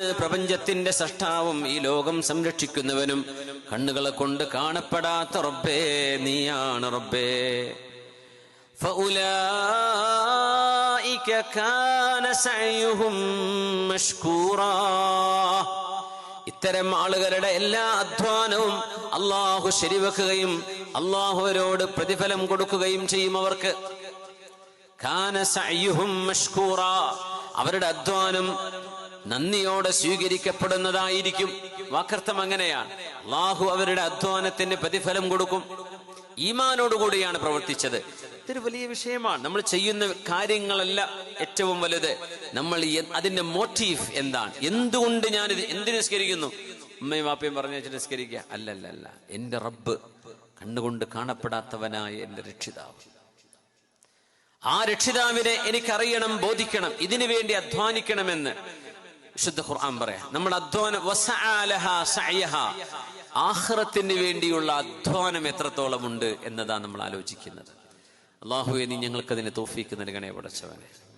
പ്രപഞ്ചത്തിന്റെ സൃഷ്ടാവും ഈ ലോകം സംരക്ഷിക്കുന്നവനും കണ്ണുകളെ കൊണ്ട് കാണപ്പെടാത്ത റബ്ബേ നീയാണ് റബ്ബേ. ഇത്തരം ആളുകളുടെ എല്ലാ അധ്വാനവും അള്ളാഹു ശരിവെക്കുകയും അള്ളാഹുവരോട് പ്രതിഫലം കൊടുക്കുകയും ചെയ്യും അവർക്ക്. കാന മഷ്കൂറ. അവരുടെ അധ്വാനം നന്ദിയോടെ സ്വീകരിക്കപ്പെടുന്നതായിരിക്കും. വാക്കർത്ഥം അങ്ങനെയാണ്. അള്ളാഹു അവരുടെ അധ്വാനത്തിന് പ്രതിഫലം കൊടുക്കും. ഈമാനോടുകൂടിയാണ് പ്രവർത്തിച്ചത്. ഇതൊരു വലിയ വിഷയമാണ്. നമ്മൾ ചെയ്യുന്ന കാര്യങ്ങളല്ല ഏറ്റവും വലുത്. നമ്മൾ അതിന്റെ മോട്ടീവ് എന്താണ്? എന്തുകൊണ്ട് ഞാൻ ഇത് എന്ത് നിസ്കരിക്കുന്നു? ഉമ്മയും വാപ്പയും പറഞ്ഞു വെച്ച് നിസ്കരിക്കുക. അല്ലല്ല അല്ല എന്റെ റബ്ബ് കണ്ണുകൊണ്ട് കാണപ്പെടാത്തവനായ എന്റെ രക്ഷിതാവ്. ആ രക്ഷിതാവിനെ എനിക്കറിയണം ബോധിക്കണം ഇതിനു വേണ്ടി അധ്വാനിക്കണമെന്ന്. വിശുദ്ധ ഖുർആൻ പറയാ. നമ്മൾ അധ്വാനം. ആഖിറത്തിന് വേണ്ടിയുള്ള അധ്വാനം എത്രത്തോളം ഉണ്ട് എന്നതാണ് നമ്മൾ ആലോചിക്കുന്നത്. അള്ളാഹുവെ നീ ഞങ്ങൾക്ക് അതിനെ തോഫീക്ക് നൽകണേ പടച്ചവനെ.